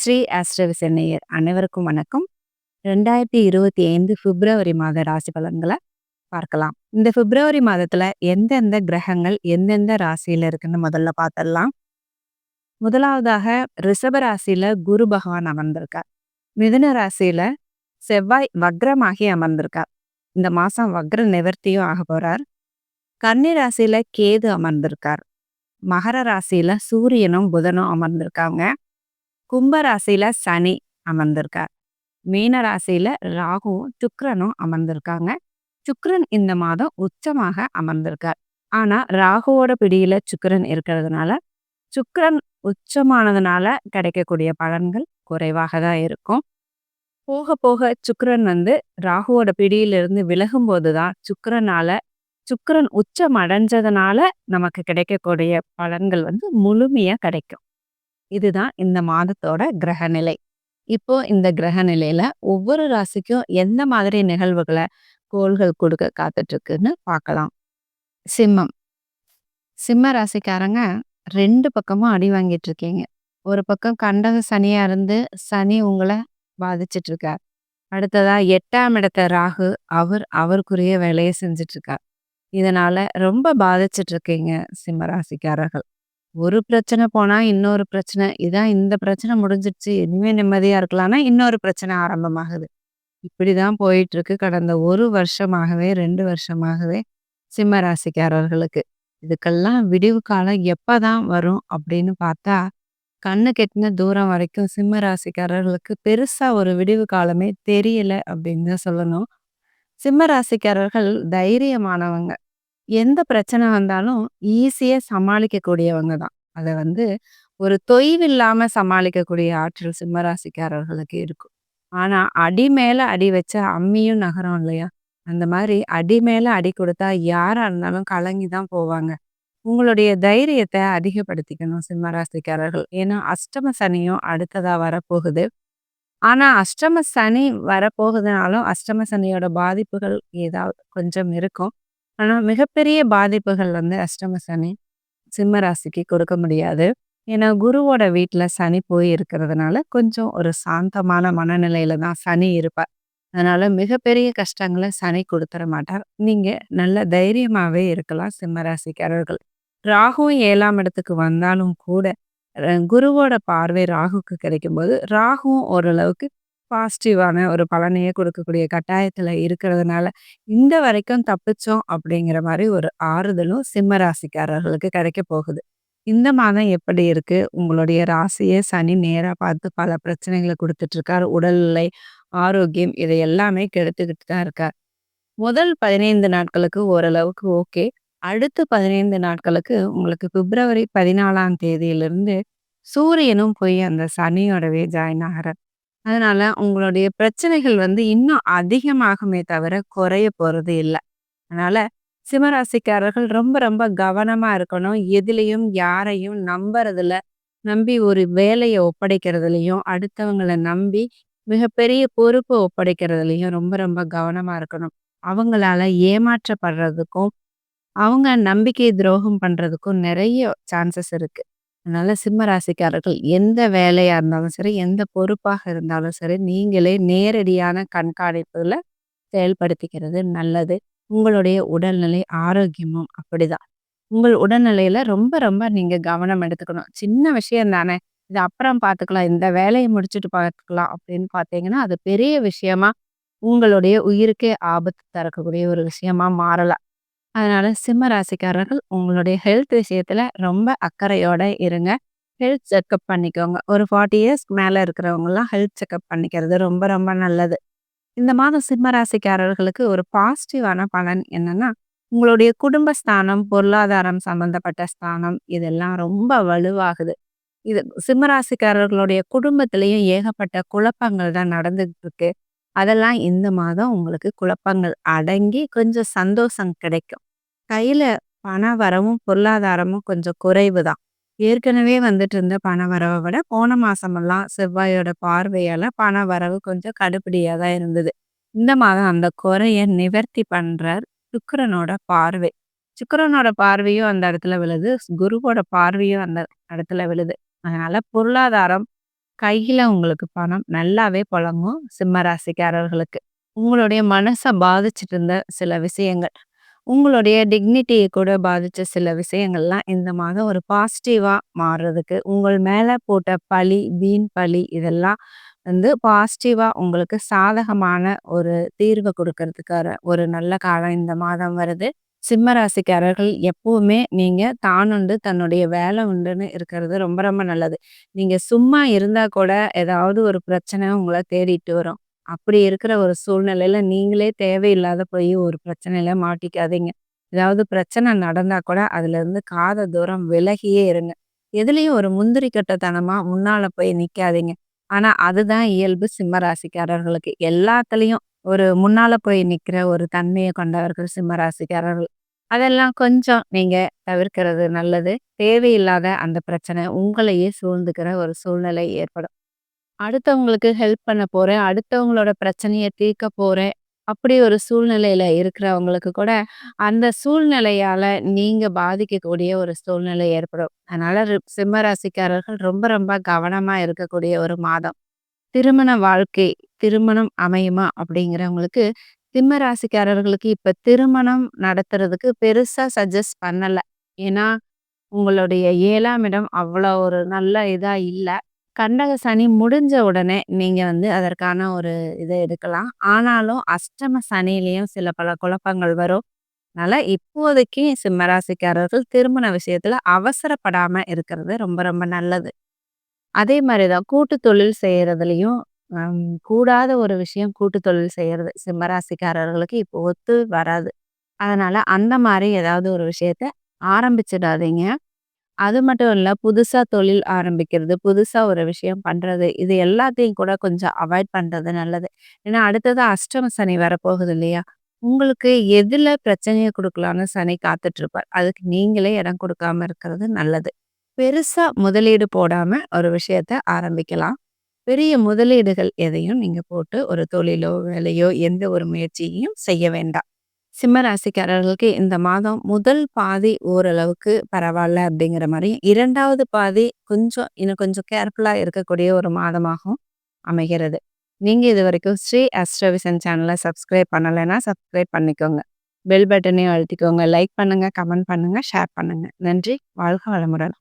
ஸ்ரீ ஆஸ்ட்ரவிசன் அனைவருக்கும் வணக்கம். ரெண்டாயிரத்தி இருபத்தி ஐந்து பிப்ரவரி மாத ராசி பலன்களை பார்க்கலாம். இந்த பிப்ரவரி மாதத்துல எந்தெந்த கிரகங்கள் எந்தெந்த ராசியில இருக்குன்னு முதல்ல பார்த்துடலாம். முதலாவதாக ரிஷப ராசியில குரு பகவான் அமர்ந்திருக்கார். மிதுன ராசியில செவ்வாய் வக்ரமாகி அமர்ந்திருக்கார். இந்த மாசம் வக்ர நிவர்த்தியும் ஆக போறார். கன்னி ராசியில கேது அமர்ந்திருக்கார். மகர ராசியில சூரியனும் புதனும் அமர்ந்திருக்காங்க. கும்பராசியில சனி அமர்ந்திருக்கார். மீன ராசியில ராகுவும் சுக்கரனும் அமர்ந்திருக்காங்க. சுக்கரன் இந்த மாதம் உச்சமாக அமர்ந்திருக்கார். ஆனா ராகுவோட பிடியில சுக்கரன் இருக்கிறதுனால சுக்கரன் உச்சமானதுனால கிடைக்கக்கூடிய பலன்கள் குறைவாக தான் இருக்கும். போக போக சுக்கரன் வந்து ராகுவோட பிடியிலிருந்து விலகும் போதுதான் சுக்கரனால சுக்கரன் உச்சம் அடைஞ்சதுனால நமக்கு கிடைக்கக்கூடிய பலன்கள் வந்து முழுமையா கிடைக்கும். இதுதான் இந்த மாதத்தோட கிரகநிலை. இப்போ இந்த கிரக நிலையில ஒவ்வொரு ராசிக்கும் எந்த மாதிரி நிகழ்வுகளை கோள்கள் கொடுக்க காத்துட்டு இருக்குன்னு பார்க்கலாம். சிம்மம். சிம்ம ராசிக்காரங்க ரெண்டு பக்கமும் அடி வாங்கிட்டு இருக்கீங்க ஒரு பக்கம் கண்டக சனியா இருந்து சனி உங்களை பாதிச்சிட்டு இருக்கார் அடுத்ததா எட்டாம் இடத்த ராகு அவர் அவருக்குரிய வேலையை செஞ்சுட்டு இருக்கார் இதனால ரொம்ப பாதிச்சிட்டு இருக்கீங்க சிம்ம ராசிக்காரர்கள். ஒரு பிரச்சனை போனா இன்னொரு பிரச்சனை. இதான் இந்த பிரச்சனை முடிஞ்சிடுச்சு. இனிமே நிம்மதியா இருக்கலாம்னா இன்னொரு பிரச்சனை ஆரம்பமாகுது. இப்படிதான் போயிட்டு இருக்கு கடந்த ஒரு வருஷமாகவே ரெண்டு வருஷமாகவே சிம்ம ராசிக்காரர்களுக்கு இதுக்கெல்லாம் விடிவு காலம் எப்பதான் வரும் அப்படின்னு பார்த்தா கண்ணு கெட்டின தூரம் வரைக்கும் சிம்ம ராசிக்காரர்களுக்கு பெருசா ஒரு விடிவு காலமே தெரியல அப்படின்னு தான் சொல்லணும். சிம்ம ராசிக்காரர்கள் தைரியமானவங்க. எந்த பிரச்சனை வந்தாலும் ஈஸியா சமாளிக்கக்கூடியவங்க தான். அத வந்து ஒரு தொய்வில்லாம சமாளிக்கக்கூடிய ஆற்றல் சிம்மராசிக்காரர்களுக்கு இருக்கும். ஆனா அடி மேல அடி வச்ச அம்மியும் நகரும் இல்லையா? அந்த மாதிரி அடி மேல அடி கொடுத்தா யாரா இருந்தாலும் கலங்கி தான் போவாங்க. உங்களுடைய தைரியத்தை அதிகப்படுத்திக்கணும் சிம்மராசிக்காரர்கள். ஏன்னா அஷ்டம சனியும் அடுத்ததா வரப்போகுது. ஆனா அஷ்டம சனி வரப்போகுதுனாலும் அஷ்டம சனியோட பாதிப்புகள் ஏதாவது கொஞ்சம் இருக்கும். ஆனால் மிகப்பெரிய பாதிப்புகள் வந்து அஷ்டம சனி சிம்ம ராசிக்கு கொடுக்க முடியாது. ஏன்னா குருவோட வீட்டில் சனி போய் இருக்கிறதுனால கொஞ்சம் ஒரு சாந்தமான மனநிலையில தான் சனி இருப்பார் அதனால மிகப்பெரிய கஷ்டங்களை சனி கொடுத்துட மாட்டார். நீங்க நல்ல தைரியமாவே இருக்கலாம் சிம்மராசிக்காரர்கள் ராகுவும் ஏழாம் இடத்துக்கு வந்தாலும் கூட குருவோட பார்வை ராகுக்கு கிடைக்கும்போது ராகுவும் ஓரளவுக்கு பாசிட்டிவான ஒரு பலனையே கொடுக்கக்கூடிய கட்டாயத்துல இருக்கிறதுனால இந்த வரைக்கும் தப்பிச்சோம் அப்படிங்கிற மாதிரி ஒரு ஆறுதலும் சிம்ம ராசிக்காரர்களுக்கு கிடைக்க போகுது. இந்த மாதம் எப்படி இருக்கு? உங்களுடைய ராசியை சனி நேரா பார்த்து பல பிரச்சனைகளை கொடுத்துட்டு உடல்நிலை ஆரோக்கியம் இதை எல்லாமே கெடுத்துக்கிட்டு தான் இருக்கார். முதல் பதினைந்து நாட்களுக்கு ஓரளவுக்கு ஓகே. அடுத்த பதினைந்து நாட்களுக்கு உங்களுக்கு பிப்ரவரி பதினாலாம் தேதியிலிருந்து சூரியனும் போய் அந்த சனியோடவே ஜாயின் ஆகிறார். அதனால உங்களுடைய பிரச்சனைகள் வந்து இன்னும் அதிகமாகுமே தவிர குறைய போறது இல்லை. அதனால சிம்மராசிக்காரர்கள் ரொம்ப ரொம்ப கவனமா இருக்கணும். எதிலையும் யாரையும் நம்புறதுல நம்பி ஒரு வேலையை ஒப்படைக்கிறதுலையும் அடுத்தவங்களை நம்பி மிகப்பெரிய பொறுப்பை ஒப்படைக்கிறதுலையும் ரொம்ப ரொம்ப கவனமா இருக்கணும். அவங்களால ஏமாற்றப்படுறதுக்கும் அவங்க நம்பிக்கை துரோகம் பண்றதுக்கும் நிறைய சான்சஸ் இருக்கு. அதனால சிம்ம ராசிக்காரர்கள் எந்த வேலையா இருந்தாலும் சரி எந்த பொறுப்பாக இருந்தாலும் சரி நீங்களே நேரடியான கண்காணிப்புல செயல்படுத்திக்கிறது நல்லது. உங்களுடைய உடல்நிலை ஆரோக்கியமும் அப்படிதான். உங்கள் உடல்நிலையில ரொம்ப ரொம்ப நீங்க கவனம் எடுத்துக்கணும். சின்ன விஷயம் தானே. இது அப்புறம் பார்த்துக்கலாம் இந்த வேலையை முடிச்சுட்டு பார்த்துக்கலாம் அப்படின்னு பார்த்தீங்கன்னா அது பெரிய விஷயமா உங்களுடைய உயிருக்கே ஆபத்து தரக்கூடிய ஒரு விஷயமா மாறலாம். அதனால சிம்ம ராசிக்காரர்கள் உங்களுடைய ஹெல்த் விஷயத்துல ரொம்ப அக்கறையோட இருங்க. ஹெல்த் செக்அப் பண்ணிக்கோங்க. ஒரு ஃபார்ட்டி இயர்ஸ்க்கு மேல இருக்கிறவங்கலாம் ஹெல்த் செக்அப் பண்ணிக்கிறது ரொம்ப ரொம்ப நல்லது. இந்த மாதம் சிம்ம ராசிக்காரர்களுக்கு ஒரு பாசிட்டிவான பலன் என்னன்னா உங்களுடைய குடும்ப ஸ்தானம் பொருளாதாரம் சம்பந்தப்பட்ட ஸ்தானம் இதெல்லாம் ரொம்ப வலுவாகுது. இது சிம்ம ராசிக்காரர்களுடைய குடும்பத்திலையும் ஏகப்பட்ட குழப்பங்கள் தான் நடந்துகிட்டு இருக்கு. அதெல்லாம் இந்த மாதம் உங்களுக்கு குழப்பங்கள் அடங்கி கொஞ்சம் சந்தோஷம் கிடைக்கும். கையில் பண வரவும் பொருளாதாரமும் கொஞ்சம் குறைவு தான். ஏற்கனவே வந்துட்டு இருந்த பண வரவை விட போன மாசமெல்லாம் செவ்வாயோட பார்வையால் பண வரவு கொஞ்சம் கடுப்படியாக தான் இருந்தது. இந்த மாதம் அந்த குறைய நிவர்த்தி பண்ணுறார் சுக்கரனோட பார்வை. சுக்கரனோட பார்வையும் அந்த இடத்துல விழுது குருவோட பார்வையும் அந்த இடத்துல விழுது. அதனால பொருளாதாரம் கையில் உங்களுக்கு பணம் நல்லாவே புழங்கும் சிம்ம ராசிக்காரர்களுக்கு. உங்களுடைய மனசை பாதிச்சுட்டு இருந்த சில விஷயங்கள், உங்களுடைய டிக்னிட்டியை கூட பாதித்த சில விஷயங்கள்லாம் இந்த மாதம் ஒரு பாசிட்டிவாக மாறுறதுக்கு, உங்கள் மேலே போட்ட பழி, வீண் பழி இதெல்லாம் வந்து பாசிட்டிவாக உங்களுக்கு சாதகமான ஒரு தீர்வை கொடுக்கறதுக்கான ஒரு நல்ல காலம் இந்த மாதம் வருது. சிம்ம ராசிக்காரர்கள் எப்பவுமே நீங்க தானுண்டு தன்னுடைய வேலை உண்டுன்னு இருக்கிறது ரொம்ப ரொம்ப நல்லது. நீங்க சும்மா இருந்தா கூட ஏதாவது ஒரு பிரச்சனை உங்களை தேடிட்டு வரும். அப்படி இருக்கிற ஒரு சூழ்நிலையில நீங்களே தேவையில்லாத போய் ஒரு பிரச்சனையில மாட்டிக்காதீங்க. ஏதாவது பிரச்சனை நடந்தா கூட அதுலருந்து காத தூரம் விலகியே இருங்க. எதுலேயும் ஒரு முந்திரி கட்டத்தனமா முன்னால போய் நிக்காதீங்க. ஆனா அதுதான் இயல்பு சிம்ம ராசிக்காரர்களுக்கு. எல்லாத்துலயும் ஒரு முன்னால போய் நிக்கிற ஒரு தன்மையை கொண்டவர்கள் சிம்மராசிக்காரர்கள் அதெல்லாம் கொஞ்சம் நீங்க தவிர்க்கிறது நல்லது. தேவையில்லாத அந்த பிரச்சனை உங்களையே சூழ்ந்துக்கிற ஒரு சூழ்நிலை ஏற்படும். அடுத்தவங்களுக்கு ஹெல்ப் பண்ண போறேன், அடுத்தவங்களோட பிரச்சனையை தீர்க்க போறேன், அப்படி ஒரு சூழ்நிலையில இருக்கிறவங்களுக்கு கூட, அந்த சூழ்நிலையால நீங்க பாதிக்கக்கூடிய ஒரு சூழ்நிலை ஏற்படும். அதனால சிம்மராசிக்காரர்கள் சிம்ம ராசிக்காரர்கள் ரொம்ப ரொம்ப கவனமா இருக்கக்கூடிய ஒரு மாதம். திருமண வாழ்க்கை, திருமணம் அமையுமா அப்படிங்கிறவங்களுக்கு, சிம்ம ராசிக்காரர்களுக்கு இப்ப திருமணம் நடத்துறதுக்கு பெருசா சஜஸ்ட் பண்ணல. ஏன்னா, உங்களுடைய 7ஆம் இடம் அவ்வளோ ஒரு நல்ல இதா இல்ல. கண்டக சனி முடிஞ்ச உடனே நீங்க வந்து அதற்கான ஒரு இத எடுக்கலாம். ஆனாலும் அஷ்டம சனியிலயும் சில பல குழப்பங்கள் வரும். அதனால இப்போதைக்கு சிம்ம ராசிக்காரர்கள் திருமண விஷயத்துல அவசரப்படாம இருக்கிறது ரொம்ப ரொம்ப நல்லது. அதே மாரி தான் கூட்டு தொழில் செய்கிறதுலையும் அம் கூடாத ஒரு விஷயம் கூட்டு தொழில் செய்கிறது சிம்ம ராசிக்காரர்களுக்கு இப்போ ஒத்து வராது. அதனால அந்த மாரி ஏதாவது ஒரு விஷயத்த ஆரம்பிச்சிடாதீங்க. அது மட்டும் இல்ல, புதுசா தொழில் ஆரம்பிக்கிறது, புதுசா ஒரு விஷயம் பண்றது, இது எல்லாத்தையும் கூட கொஞ்சம் அவாய்ட் பண்றது நல்லது. ஏன்னா அடுத்தது அஷ்டம சனி வரப்போகுது இல்லையா? உங்களுக்கு எதுல பிரச்சனைய கொடுக்கலான்னு சனி காத்துட்ருப்பார் அதுக்கு நீங்களே இடம் குடுக்காம இருக்கிறது நல்லது. பெருசா முதலீடு போடாம ஒரு விஷயத்த ஆரம்பிக்கலாம். பெரிய முதலீடுகள் எதையும் நீங்கள் போட்டு ஒரு தொழிலோ, வேலையோ எந்த ஒரு முயற்சியையும் செய்ய வேண்டாம். சிம்ம ராசிக்காரர்களுக்கு இந்த மாதம் முதல் பாதி ஓரளவுக்கு பரவாயில்ல அப்படிங்கிற மாதிரி இரண்டாவது பாதி கொஞ்சம் இன்னும் கொஞ்சம் கேர்ஃபுல்லாக இருக்கக்கூடிய ஒரு மாதமாகவும் அமைகிறது. நீங்கள் இது வரைக்கும் ஸ்ரீ அஸ்ட்ரோவிஷன் சேனலை சப்ஸ்கிரைப் பண்ணலைன்னா சப்ஸ்கிரைப் பண்ணிக்கோங்க. பெல் பட்டனையும் அழுத்திக்கோங்க. லைக் பண்ணுங்கள் கமெண்ட் பண்ணுங்கள் ஷேர் பண்ணுங்கள் நன்றி. வாழ்க வளமுடன்.